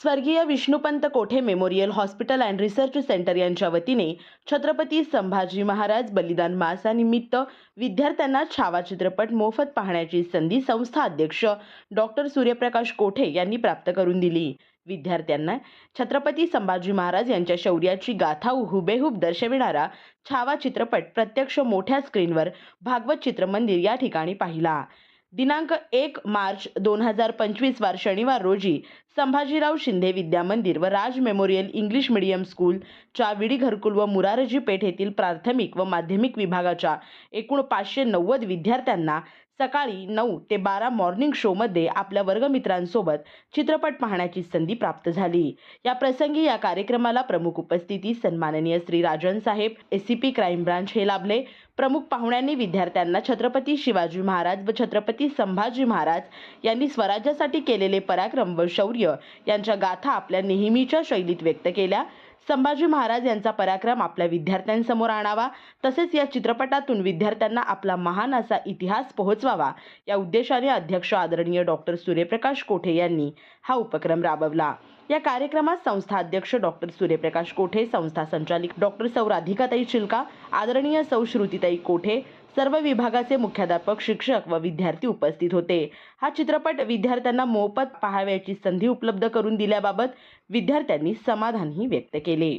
स्वर्गीय Vishnupant Kothe memorial hospital and research centre यांच्या वतीने छत्रपती संभाजी महाराज बलिदान मासानिमित्त विद्यार्थ्यांना छावा चित्रपट मोफत पाहण्याची संधी संस्था अध्यक्ष डॉक्टर सूर्यप्रकाश कोठे यांनी प्राप्त करून दिली. विद्यार्थ्यांना छत्रपती संभाजी महाराज यांच्या शौर्याची गाथा हुबेहूब दर्शविणारा छावा चित्रपट प्रत्यक्ष मोठ्या स्क्रीनवर भागवत चित्रमंदिर या ठिकाणी पाहिला. दिनांक एक मार्च दोन हजार पंचवीस वार शनिवार रोजी संभाजीराव शिंदे विद्या मंदिर व Raj memorial English medium school च्या विडी घरकुल व मुरारजी पेठ येथील प्राथमिक व माध्यमिक विभागाच्या एकूण पाचशे नव्वद विद्यार्थ्यांना सकाळी नऊ ते बारा मॉर्निंग शोमध्ये आपल्या वर्गमित्रांसोबत चित्रपट पाहण्याची संधी प्राप्त झाली. या प्रसंगी या कार्यक्रमाला प्रमुख उपस्थिती सन्माननीय श्री राजन साहेब S C P crime branch हे लाभले. प्रमुख पाहुण्यांनी विद्यार्थ्यांना छत्रपती शिवाजी महाराज व छत्रपती संभाजी महाराज यांनी स्वराज्यासाठी केलेले पराक्रम व शौर्य यांच्या गाथा आपल्या नेहमीच्या शैलीत व्यक्त केल्या. संभाजी महाराज यांचा पराक्रम आपल्या विद्यार्थ्यांसमोर आणावा. तसेच या चित्रपटातून विद्यार्थ्यांना आपला महान असा इतिहास पोहोचवावा. या उद्देशाने अध्यक्ष आदरणीय डॉक्टर सूर्यप्रकाश कोठे यांनी हा उपक्रम राबवला. या कार्यक्रमात संस्था अध्यक्ष डॉक्टर सूर्यप्रकाश कोठे संस्था संचालिक डॉक्टर सौ राधिकाताई चिलका आदरणीय सौ श्रुतीताई कोठे सर्व विभागाचे मुख्याध्यापक शिक्षक व विद्यार्थी उपस्थित होते. हा चित्रपट विद्यार्थ्यांना मोफत पाहावयाची संधी उपलब्ध करून दिल्याबाबत विद्यार्थ्यांनी समाधानही व्यक्त केले.